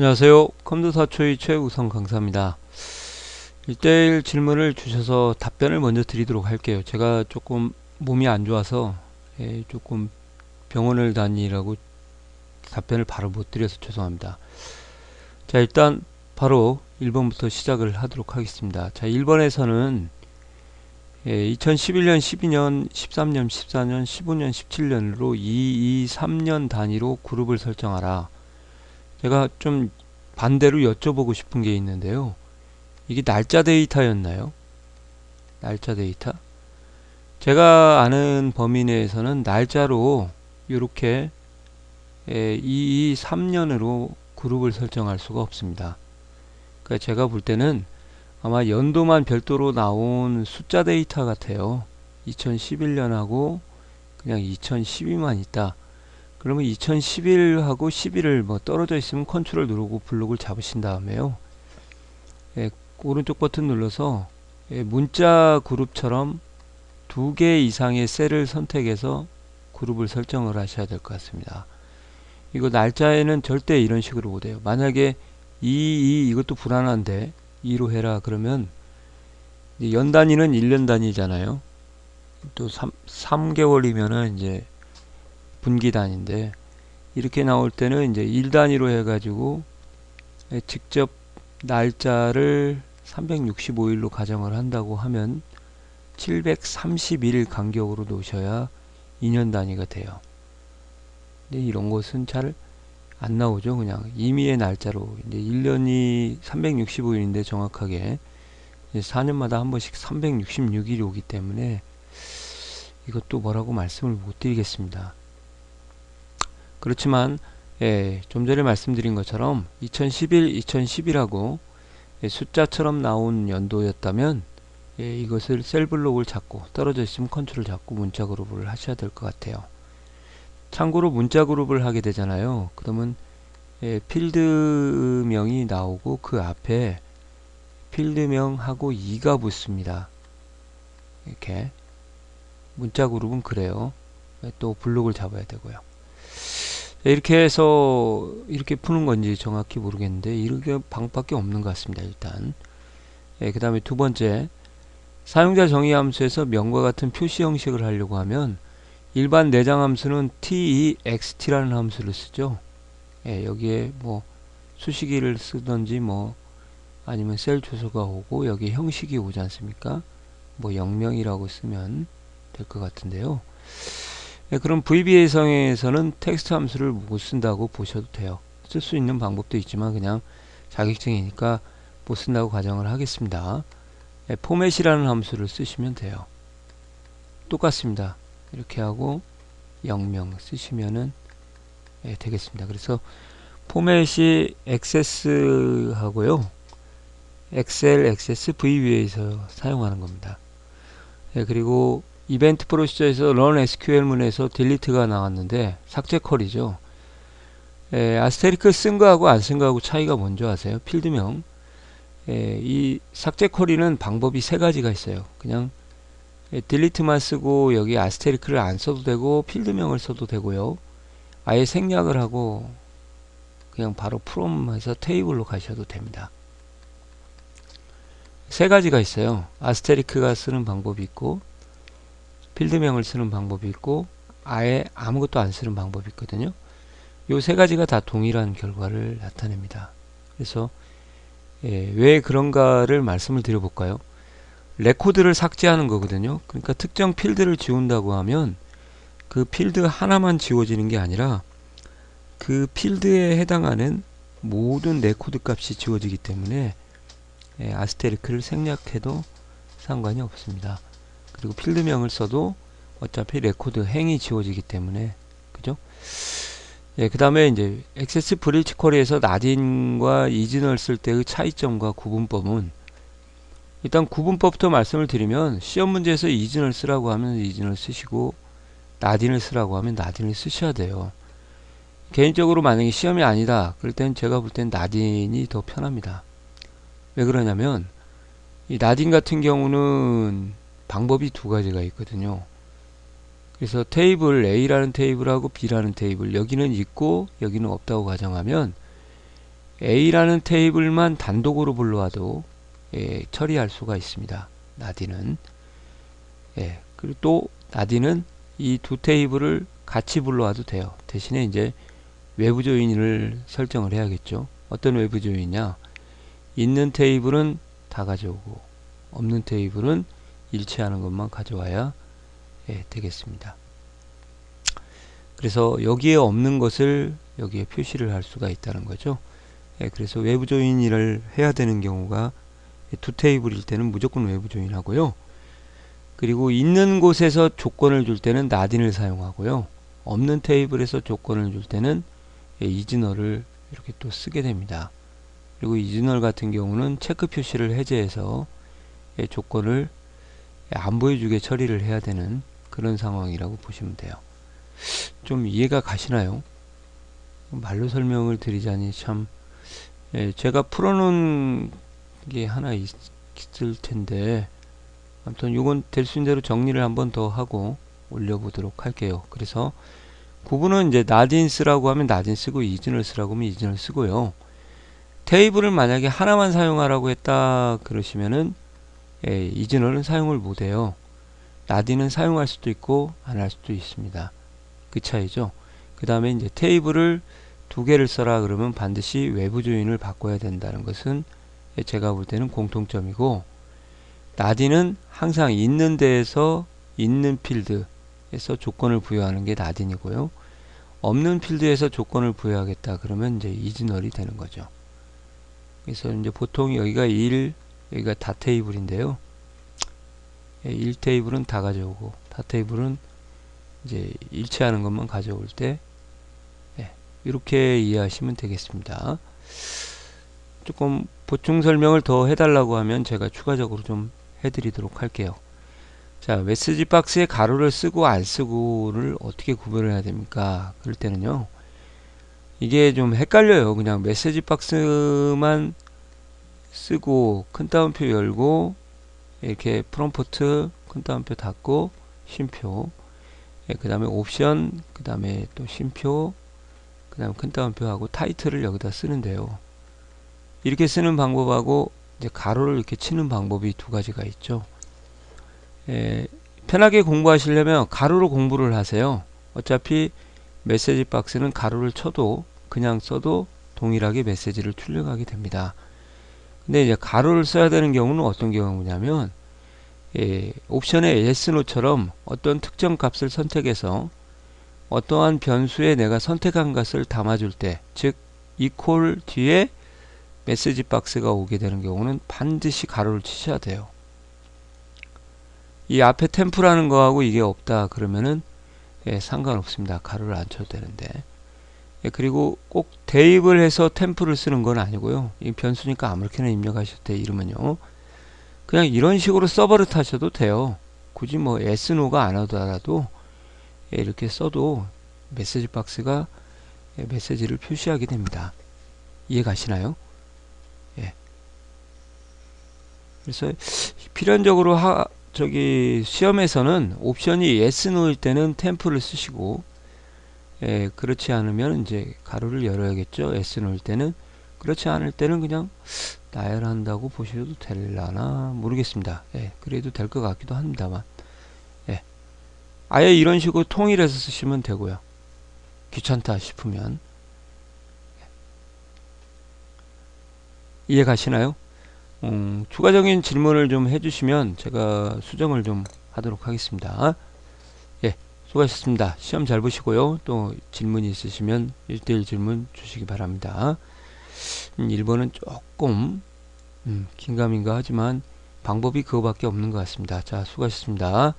안녕하세요. 컴퓨터사초의 최우성 강사입니다. 1대1 질문을 주셔서 답변을 먼저 드리도록 할게요. 제가 조금 몸이 안 좋아서 예, 조금 병원을 다니라고 답변을 바로 못 드려서 죄송합니다. 자 일단 바로 1번부터 시작을 하도록 하겠습니다. 자 1번에서는 예, 2011년, 12년, 13년, 14년, 15년, 17년으로 2, 2, 3년 단위로 그룹을 설정하라. 제가 좀 반대로 여쭤보고 싶은 게 있는데요. 이게 날짜 데이터였나요? 날짜 데이터? 제가 아는 범위 내에서는 날짜로 이렇게 2, 2, 3년으로 그룹을 설정할 수가 없습니다. 그러니까 제가 볼 때는 아마 연도만 별도로 나온 숫자 데이터 같아요. 2011년하고 그냥 2012만 있다. 그러면 2011하고 11을 뭐 떨어져 있으면 컨트롤 누르고 블록을 잡으신 다음에요. 예, 오른쪽 버튼 눌러서 예, 문자 그룹처럼 두 개 이상의 셀을 선택해서 그룹을 설정을 하셔야 될 것 같습니다. 이거 날짜에는 절대 이런 식으로 못해요. 만약에 2, 2 이것도 불안한데 2로 해라 그러면 연 단위는 1년 단위잖아요. 또 3, 3개월이면은 이제 분기 단위인데 이렇게 나올 때는 이제 1단위로 해가지고 직접 날짜를 365일로 가정을 한다고 하면 731일 간격으로 놓으셔야 2년 단위가 돼요. 근데 이런 것은 잘 안 나오죠. 그냥 임의의 날짜로 이제 1년이 365일인데 정확하게 4년마다 한 번씩 366일이 오기 때문에 이것도 뭐라고 말씀을 못 드리겠습니다. 그렇지만 예, 좀 전에 말씀드린 것처럼 2011, 2011하고 예, 숫자처럼 나온 연도였다면 예, 이것을 셀 블록을 잡고 떨어져 있으면 컨트롤 잡고 문자 그룹을 하셔야 될 것 같아요. 참고로 문자 그룹을 하게 되잖아요. 그러면 예, 필드명이 나오고 그 앞에 필드명하고 2가 붙습니다. 이렇게 문자 그룹은 그래요. 예, 또 블록을 잡아야 되고요. 이렇게 해서 이렇게 푸는 건지 정확히 모르겠는데 이렇게 방법밖에 없는 것 같습니다. 일단 예, 그 다음에 두 번째 사용자 정의 함수에서 명과 같은 표시 형식을 하려고 하면 일반 내장 함수는 text라는 함수를 쓰죠. 예, 여기에 뭐 수식이를 쓰든지 뭐 아니면 셀 주소가 오고 여기 형식이 오지 않습니까? 뭐 영명이라고 쓰면 될 것 같은데요. 예, 그럼 VBA 성에서는 텍스트 함수를 못 쓴다고 보셔도 돼요. 쓸 수 있는 방법도 있지만 그냥 자격증이니까 못 쓴다고 가정을 하겠습니다. 예, 포맷이라는 함수를 쓰시면 돼요. 똑같습니다. 이렇게 하고 영명 쓰시면은 예, 되겠습니다. 그래서 포맷이 액세스 하고요. 엑셀, 액세스, VBA에서 사용하는 겁니다. 예, 그리고 이벤트 프로시저에서 run SQL문에서 딜리트가 나왔는데 삭제 컬이죠. 에, 아스테리크 쓴 거하고 안 쓴 거하고 차이가 뭔지 아세요? 필드명. 에, 이 삭제 컬이는 방법이 세 가지가 있어요. 그냥 에, 딜리트만 쓰고 여기 아스테리크를 안 써도 되고 필드명을 써도 되고요. 아예 생략을 하고 그냥 바로 프롬에서 테이블로 가셔도 됩니다. 세 가지가 있어요. 아스테리크가 쓰는 방법이 있고 필드명을 쓰는 방법이 있고 아예 아무것도 안 쓰는 방법이 있거든요. 요 세 가지가 다 동일한 결과를 나타냅니다. 그래서 예, 왜 그런가를 말씀을 드려볼까요? 레코드를 삭제하는 거거든요. 그러니까 특정 필드를 지운다고 하면 그 필드 하나만 지워지는 게 아니라 그 필드에 해당하는 모든 레코드 값이 지워지기 때문에 예, 아스테리크를 생략해도 상관이 없습니다. 그리고 필드명을 써도 어차피 레코드 행이 지워지기 때문에 그죠? 예, 그 다음에 이제 액세스 브릿지 쿼리에서 나딘과 이진을 쓸 때의 차이점과 구분법은 일단 구분법부터 말씀을 드리면 시험 문제에서 이진을 쓰라고 하면 이진을 쓰시고 나딘을 쓰라고 하면 나딘을 쓰셔야 돼요. 개인적으로 만약에 시험이 아니다 그럴 땐 제가 볼 땐 나딘이 더 편합니다. 왜 그러냐면 이 나딘 같은 경우는 방법이 두 가지가 있거든요. 그래서 테이블 A라는 테이블하고 B라는 테이블 여기는 있고 여기는 없다고 가정하면 A라는 테이블만 단독으로 불러와도 예, 처리할 수가 있습니다. 나디는 예, 그리고 또 나디는 이 두 테이블을 같이 불러와도 돼요. 대신에 이제 외부 조인을 설정을 해야겠죠. 어떤 외부 조인이냐? 있는 테이블은 다 가져오고 없는 테이블은 일치하는 것만 가져와야 예, 되겠습니다. 그래서 여기에 없는 것을 여기에 표시를 할 수가 있다는 거죠. 예, 그래서 외부 조인을 해야 되는 경우가 두 테이블일 때는 무조건 외부 조인 하고요. 그리고 있는 곳에서 조건을 줄 때는 나딘을 사용하고요. 없는 테이블에서 조건을 줄 때는 예, 이즈널을 이렇게 또 쓰게 됩니다. 그리고 이즈널 같은 경우는 체크 표시를 해제해서 예, 조건을 안 보여주게 처리를 해야 되는 그런 상황이라고 보시면 돼요. 좀 이해가 가시나요? 말로 설명을 드리자니 참 예, 제가 풀어놓은 게 하나 있, 을 텐데 아무튼 이건 될 수 있는 대로 정리를 한번 더 하고 올려보도록 할게요. 그래서 구분은 이제 나딘 쓰라고 하면 나딘 쓰고 이진을 쓰라고 하면 이진을 쓰고요. 테이블을 만약에 하나만 사용하라고 했다 그러시면은 예, 이진널은 사용을 못해요. 나딘은 사용할 수도 있고 안 할 수도 있습니다. 그 차이죠. 그 다음에 이제 테이블을 두 개를 써라 그러면 반드시 외부 조인을 바꿔야 된다는 것은 제가 볼 때는 공통점이고 나딘은 항상 있는 데에서 있는 필드에서 조건을 부여하는 게 나딘이고요. 없는 필드에서 조건을 부여하겠다 그러면 이제 이즈널이 되는 거죠. 그래서 이제 보통 여기가 1, 여기가 다 테이블인데요. 1 테이블은 다 가져오고 다 테이블은 이제 일치하는 것만 가져올 때 예, 이렇게 이해하시면 되겠습니다. 조금 보충 설명을 더 해달라고 하면 제가 추가적으로 좀 해드리도록 할게요. 자, 메시지 박스에 가로를 쓰고 안 쓰고를 어떻게 구별을 해야 됩니까? 그럴 때는요. 이게 좀 헷갈려요. 그냥 메시지 박스만 쓰고 큰 따옴표 열고 이렇게 프롬프트 큰 따옴표 닫고 쉼표. 예, 그 다음에 옵션 그 다음에 또 쉼표 그 다음에 큰 따옴표하고 타이틀을 여기다 쓰는데요. 이렇게 쓰는 방법하고 이제 가로를 이렇게 치는 방법이 두 가지가 있죠. 예, 편하게 공부하시려면 가로로 공부를 하세요. 어차피 메시지 박스는 가로를 쳐도 그냥 써도 동일하게 메시지를 출력하게 됩니다 근데 이제 가로를 써야 되는 경우는 어떤 경우냐면 예, 옵션의 yesno처럼 어떤 특정 값을 선택해서 어떠한 변수에 내가 선택한 것을 담아줄 때, 즉 equal 뒤에 메시지 박스가 오게 되는 경우는 반드시 가로를 치셔야 돼요. 이 앞에 템프라는 거하고 이게 없다 그러면은 예, 상관없습니다. 가로를 안 쳐도 되는데. 예, 그리고 꼭 대입을 해서 템프를 쓰는 건 아니고요. 이 변수니까 아무렇게나 입력하셔도 돼 이름은요. 그냥 이런 식으로 서버를 타셔도 돼요. 굳이 뭐 s노가 안 하더라도 이렇게 써도 메시지 박스가 메시지를 표시하게 됩니다. 이해 가시나요? 예. 그래서 필연적으로 하, 저기 시험에서는 옵션이 yes, no일 때는 템프를 쓰시고 예, 그렇지 않으면 이제 가로를 열어야겠죠. yes, no일 때는 그렇지 않을 때는 그냥 나열한다고 보셔도 될라나 모르겠습니다. 예, 그래도 될 것 같기도 합니다만 예, 아예 이런 식으로 통일해서 쓰시면 되고요. 귀찮다 싶으면 예. 이해 가시나요? 음, 추가적인 질문을 좀 해주시면 제가 수정을 좀 하도록 하겠습니다. 예, 수고하셨습니다. 시험 잘 보시고요. 또 질문이 있으시면 1대1 질문 주시기 바랍니다. 1번은 음, 조금 음, 긴가민가 하지만 방법이 그거밖에 없는 것 같습니다. 자 수고하셨습니다.